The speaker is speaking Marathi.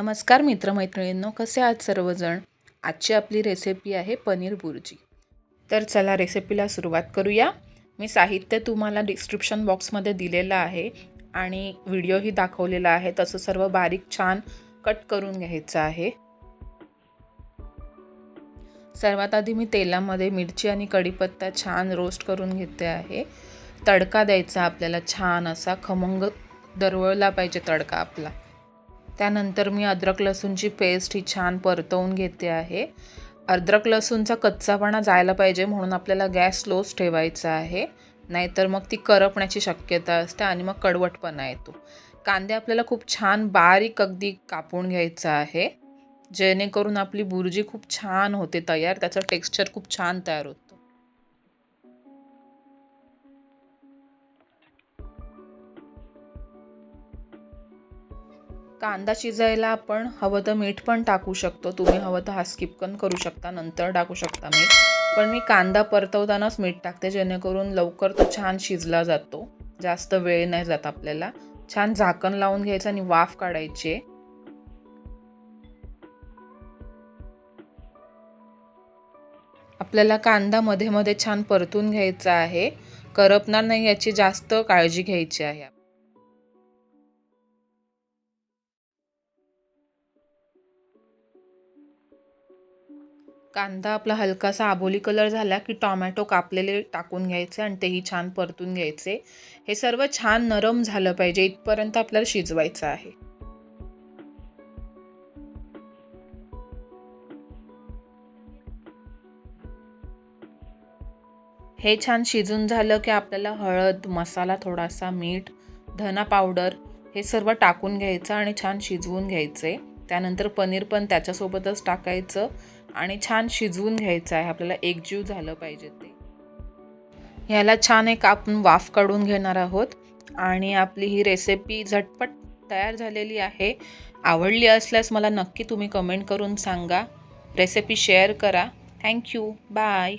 नमस्कार मित्रमैत्रिणींनो कसे आहात सर्वजण? आजची आपली रेसिपी आहे पनीर बुर्जी. तर चला रेसिपीला सुरुवात करूया. मी साहित्य तुम्हाला डिस्क्रिप्शन बॉक्समध्ये दिलेलं आहे आणि व्हिडिओही दाखवलेला आहे. तसं सर्व बारीक छान कट करून घ्यायचं आहे. सर्वात आधी मी तेलामध्ये मिरची आणि कढीपत्ता छान रोस्ट करून घेते आहे. तडका द्यायचा आपल्याला छान असा खमंग दरवळला पाहिजे तडका आपला. त्यानंतर मी अद्रक लसूणची पेस्ट ही छान परतवून घेते आहे. अद्रक लसूणचा कच्चापणा जायला पाहिजे म्हणून आपल्याला गॅस स्लोच ठेवायचा आहे. नाहीतर मग ती करपण्याची शक्यता असते आणि मग कडवटपणा येतो. कांदे आपल्याला खूप छान बारीक अगदी कापून घ्यायचा आहे. जेणेकरून आपली बुर्जी खूप छान होते तयार त्याचं टेक्स्चर खूप छान तयार होतं. कांदा शिजायला आपण हवं तर मीठ पण टाकू शकतो. तुम्ही हवं तर हा स्किप पण करू शकता नंतर टाकू शकता मीठ. पण मी कांदा परतवतानाच मीठ टाकते जेणेकरून लवकर तो छान शिजला जातो. जास्त वेळ नाही जात आपल्याला. छान झाकण लावून घ्यायचं आणि वाफ काढायची. आपल्याला कांदा मध्ये मध्ये छान परतून घ्यायचा आहे. करपणार नाही याची जास्त काळजी घ्यायची आहे. कांदा आपला हलकासा आबोली कलर झाला की टॉमॅटो कापलेले टाकून घ्यायचे आणि तेही छान परतून घ्यायचे. हे सर्व छान नरम झालं पाहिजे इथपर्यंत आपल्याला शिजवायचं आहे. हे छान शिजून झालं की आपल्याला हळद मसाला थोडासा मीठ धना पावडर हे सर्व टाकून घ्यायचं आणि छान शिजवून घ्यायचे. त्यानंतर पनीर पण त्याच्यासोबतच टाकायचं. आणि छान शिजवून घ्यायचं आहे. आपल्याला एकजीव झालं पाहिजे ते. ह्याला छान एक आपण वाफ काढून घेणार आहोत. आणि आपली ही रेसिपी झटपट तयार झालेली आहे. आवडली असल्यास मला नक्की तुम्ही कमेंट करून सांगा. रेसिपी शेअर करा. Thank you bye